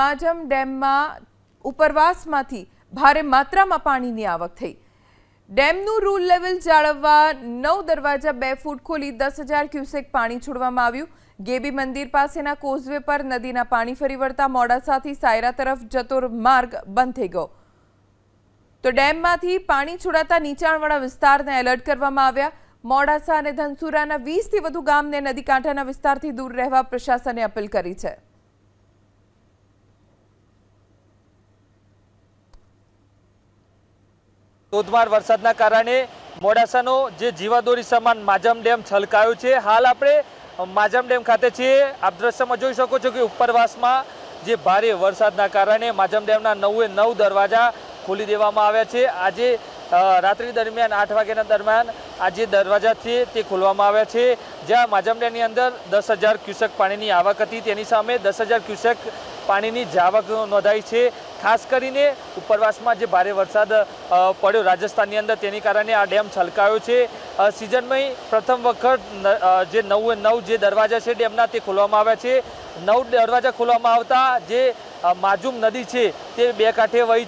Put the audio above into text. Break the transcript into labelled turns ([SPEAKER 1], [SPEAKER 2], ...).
[SPEAKER 1] માજમ ડેમમાં ઉપરવાસમાંથી ભારે માત્રામાં પાણીની આવક થઈ. ડેમનું રૂલ લેવલ જાળવવા નવ દરવાજા બે ફૂટ ખોલી દસ હજાર ક્યુસેક પાણી છોડવામાં આવ્યું. ગેબી મંદિર પાસેના કોઝવે પર નદીના પાણી ફરી વળતા મોડાસાથી સાયરા તરફ જતો માર્ગ બંધ થઈ ગયો. તો ડેમમાંથી પાણી છોડાતા નીચાણવાળા વિસ્તારને એલર્ટ કરવામાં આવ્યા. મોડાસા અને ધનસુરાના વીસથી વધુ ગામને નદી કાંઠાના વિસ્તારથી દૂર રહેવા પ્રશાસને અપીલ કરી છે.
[SPEAKER 2] ધોધમાર વરસાદના કારણે મોડાસાનો જે જીવાદોરી સમાન માજમ ડેમ છલકાયો છે. હાલ આપણે માજમ ડેમ ખાતે છીએ. આપ દ્રશ્યમાં જોઈ શકો છો કે ઉપરવાસમાં જે ભારે વરસાદના કારણે માજમ ડેમના નવે નવ દરવાજા ખોલી દેવામાં આવ્યા છે. આજે રાત્રિ દરમિયાન આઠ વાગ્યાના દરમિયાન આ જે દરવાજા છે તે ખોલવામાં આવ્યા છે. જ્યાં માજમ ડેમની અંદર દસ હજાર ક્યુસેક પાણીની આવક હતી. તેની સામે દસ હજાર ક્યુસેક પાણીની જાવક નોંધાઈ છે. ખાસ કરીને ઉપરવાસમાં જે ભારે વરસાદ પડ્યો રાજસ્થાનની અંદર તેની કારણે આ ડેમ છલકાયો છે. સિઝનમાં પ્રથમ વખત જે નવ નવ જે દરવાજા છે ડેમના તે ખોલવામાં આવ્યા છે. નવ દરવાજા ખોલવામાં આવતા જે માજુમ નદી છે તે બે કાંઠે વહી